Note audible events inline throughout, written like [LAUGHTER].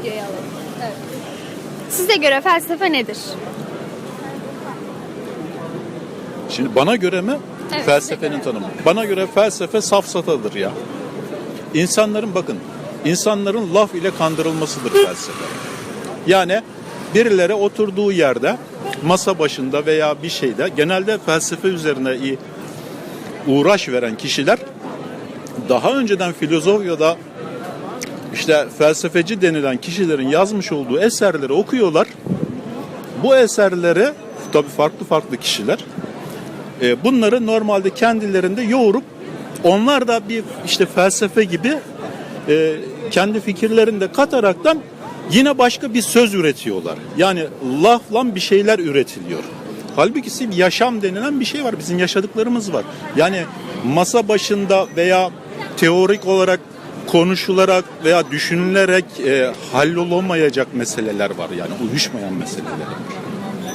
Videoyu alalım. Evet. Size göre felsefe nedir? Şimdi bana göre mi? Evet, Felsefenin tanımı. Bana göre felsefe safsatadır ya. İnsanların bakın, insanların laf ile kandırılmasıdır felsefe. Yani birileri oturduğu yerde, masa başında veya bir şeyde genelde felsefe üzerine iyi uğraş veren kişiler daha önceden filozof ya da işte felsefeci denilen kişilerin yazmış olduğu eserleri okuyorlar. Bu eserleri tabii farklı farklı kişiler e, bunları normalde kendilerinde yoğurup onlar da bir işte felsefe gibi e, kendi fikirlerini de kataraktan yine başka bir söz üretiyorlar. Yani lafla bir şeyler üretiliyor. Halbuki bir yaşam denilen bir şey var. Bizim yaşadıklarımız var. Yani masa başında veya teorik olarak konuşularak veya düşünülerek e, hallolamayacak meseleler var. Yani uyuşmayan meseleler var.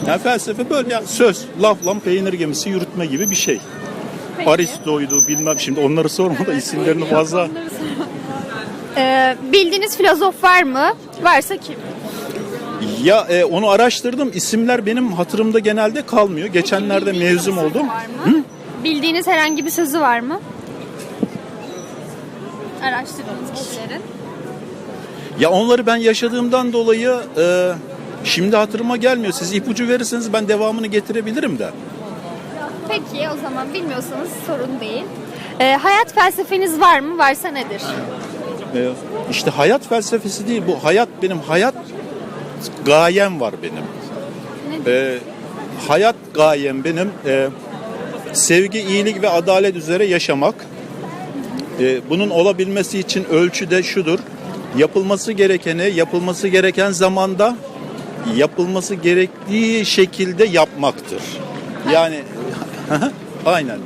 Yani felsefe böyle yani söz, lafla peynir gemisi yürütme gibi bir şey. Peki. Aristo'ydu bilmem şimdi onları sorma da isimlerini fazla. Ee, bildiğiniz filozof var mı? Varsa kim? Ya e, onu araştırdım isimler benim hatırımda genelde kalmıyor. Geçenlerde mezun oldum. Mı? Bildiğiniz herhangi bir sözü var mı? Araştırdığınız kişilerin. Ya onları ben yaşadığımdan dolayı e, şimdi hatırıma gelmiyor. Siz ipucu verirseniz ben devamını getirebilirim de. Peki o zaman bilmiyorsanız sorun değil. Ee, hayat felsefeniz var mı? Varsa nedir? E, işte hayat felsefesi değil bu hayat benim hayat gayem var benim. E, hayat gayem benim e, sevgi, iyilik ve adalet üzere yaşamak. E, bunun olabilmesi için ölçü de şudur. Yapılması gerekeni yapılması gereken zamanda yapılması gerektiği şekilde yapmaktır. Yani [LAUGHS] aynen.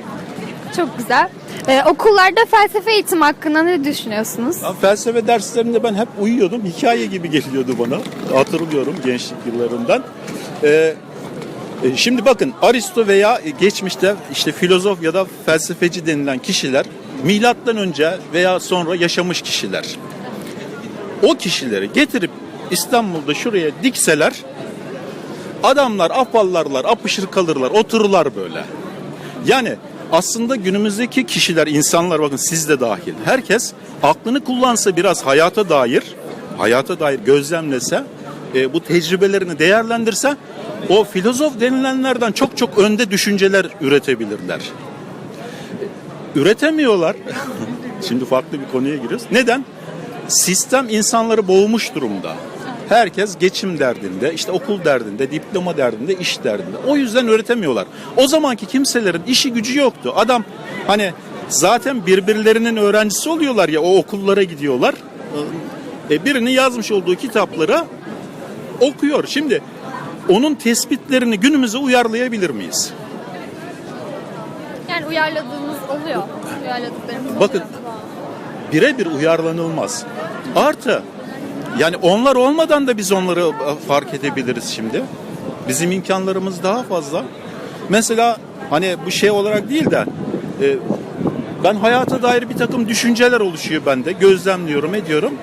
Çok güzel. Ee, okullarda felsefe eğitimi hakkında ne düşünüyorsunuz? Ya felsefe derslerinde ben hep uyuyordum. Hikaye gibi geliyordu bana. Hatırlıyorum gençlik yıllarından. Ee, e, şimdi bakın Aristo veya geçmişte işte filozof ya da felsefeci denilen kişiler milattan önce veya sonra yaşamış kişiler. O kişileri getirip İstanbul'da şuraya dikseler adamlar afallarlar, apışır kalırlar, otururlar böyle. Yani aslında günümüzdeki kişiler, insanlar bakın siz de dahil. Herkes aklını kullansa biraz hayata dair, hayata dair gözlemlese, e, bu tecrübelerini değerlendirse o filozof denilenlerden çok çok önde düşünceler üretebilirler. Üretemiyorlar. [LAUGHS] Şimdi farklı bir konuya giriyoruz. Neden? Sistem insanları boğmuş durumda. Herkes geçim derdinde, işte okul derdinde, diploma derdinde, iş derdinde. O yüzden üretemiyorlar. O zamanki kimselerin işi gücü yoktu. Adam hani zaten birbirlerinin öğrencisi oluyorlar ya o okullara gidiyorlar. E, birinin yazmış olduğu kitapları okuyor. Şimdi onun tespitlerini günümüze uyarlayabilir miyiz? Yani uyarladığınız oluyor. Uyarladıklarımız Bakın birebir uyarlanılmaz. Artı yani onlar olmadan da biz onları e, fark edebiliriz şimdi. Bizim imkanlarımız daha fazla. Mesela hani bu şey olarak değil de e, ben hayata dair bir takım düşünceler oluşuyor bende. Gözlemliyorum, ediyorum.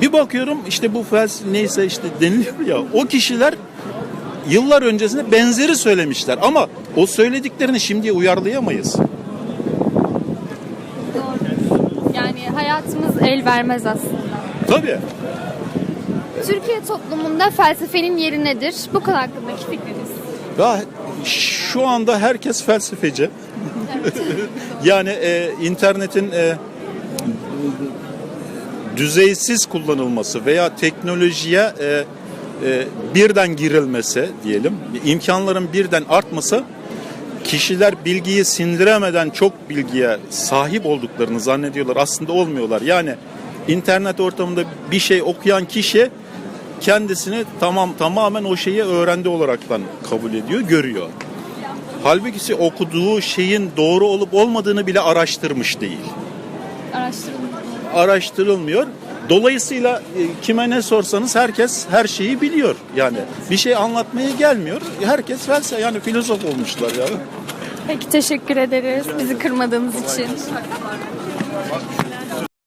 Bir bakıyorum işte bu fels neyse işte deniliyor ya o kişiler yıllar öncesinde benzeri söylemişler ama o söylediklerini şimdiye uyarlayamayız. Yani hayatımız el vermez aslında. Tabii. Türkiye toplumunda felsefenin yeri nedir? Bu konu hakkındaki fikriniz. Ya şu anda herkes felsefeci. [LAUGHS] yani e, internetin e, düzeysiz kullanılması veya teknolojiye e, e, birden girilmesi diyelim, imkanların birden artması kişiler bilgiyi sindiremeden çok bilgiye sahip olduklarını zannediyorlar. Aslında olmuyorlar. Yani internet ortamında bir şey okuyan kişi kendisini tamam tamamen o şeyi öğrendi olaraktan kabul ediyor, görüyor. Halbuki okuduğu şeyin doğru olup olmadığını bile araştırmış değil. Araştırın. Araştırılmıyor. Dolayısıyla e, kime ne sorsanız herkes her şeyi biliyor. Yani bir şey anlatmaya gelmiyor. Herkes felsefe yani filozof olmuşlar ya. Peki teşekkür ederiz bizi kırmadığınız için.